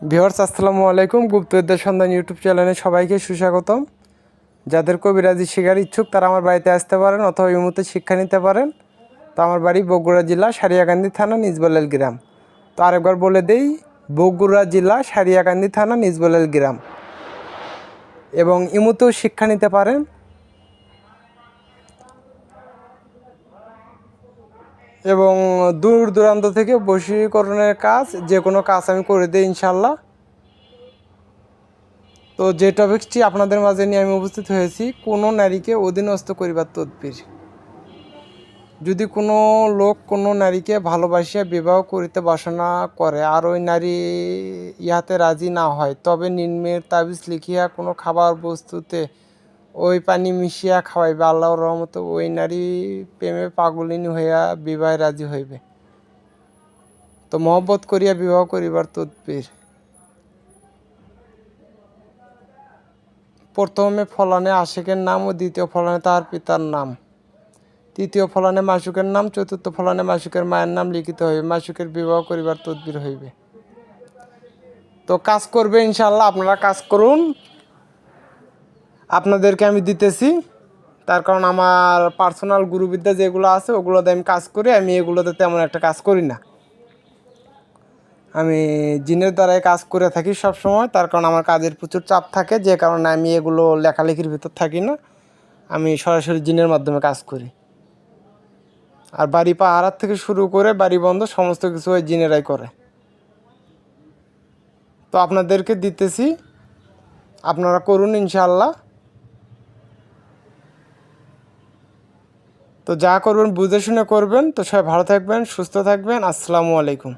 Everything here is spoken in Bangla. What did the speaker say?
ভিওর্স আসসালামু আলাইকুম। গুপ্তবিদ্যার সন্ধান ইউটিউব চ্যানেলে সবাইকে সুস্বাগতম। যাদের কবিরাজি শেখার ইচ্ছুক, তারা আমার বাড়িতে আসতে পারেন অথবা এই মুহূর্তে শিক্ষা নিতে পারেন। তো আমার বাড়ি বগুড়া জেলা, সারিয়াকান্দি থানা নিজবলেল গ্রাম। তো আরেকবার বলে দেই, বগুড়া জেলা, সারিয়াকান্দি থানা নিজবলেল গ্রাম। এবং ইমুতেও শিক্ষা নিতে পারেন। এবং দূর দূরান্ত থেকে বশীকরণের কাজ, যে কোনো কাজ আমি করে দিই ইনশাল্লাহ তো যে টপিকটি আপনাদের মাঝে নিয়ে আমি উপস্থিত হয়েছি, কোনো নারীকে অধীনস্থ করিবার তদবির। যদি কোনো লোক কোনো নারীকে ভালোবাসিয়া বিবাহ করিতে বাসনা করে আর ওই নারী ইহাতে রাজি না হয়, তবে নিম্নের তাবিজ লিখিয়া কোনো খাবার বস্তুতে ওই পানি মিশিয়া খাওয়াইবে, আল্লাহর রহমতে ওই নারী প্রেমে পাগলিনী হইয়া বিবাহে রাজি হইবে। তো মহব্বত করিয়া বিবাহ করিবার তদবির। প্রথমে ফলানে আশেকের নাম ও দ্বিতীয় ফলনে তাহার পিতার নাম। তৃতীয় ফলানে মাসুকের নাম, চতুর্থ ফলনে মাসুকের মায়ের নাম লিখিত হইবে, মাসুকের বিবাহ করিবার তদবির হইবে। তো কাজ করবে ইনশাল্লাহ আপনারা কাজ করুন। আপনাদেরকে আমি দিতেছি। তার কারণ আমার পার্সোনাল গুরুবিদ্যা যেগুলো আছে, ওগুলোতে আমি কাজ করি। আমি এগুলোতে তেমন একটা কাজ করি না। আমি জিনের দ্বারাই কাজ করে থাকি সব সময় তার কারণ আমার কাজের প্রচুর চাপ থাকে। যে কারণে আমি এগুলো লেখালেখির ভিতর থাকি না। আমি সরাসরি জিনের মাধ্যমে কাজ করি। আর বাড়ি পাহারার থেকে শুরু করে বাড়ি বন্ধ সমস্ত কিছু ওই জিনেরাই করে। তো আপনাদেরকে দিতেছি। আপনারা করুন ইনশাআল্লাহ। তো যা করবেন বুঝে শুনে করবেন। তো সবাই ভালো থাকবেন সুস্থ থাকবেন। আসসালামু আলাইকুম।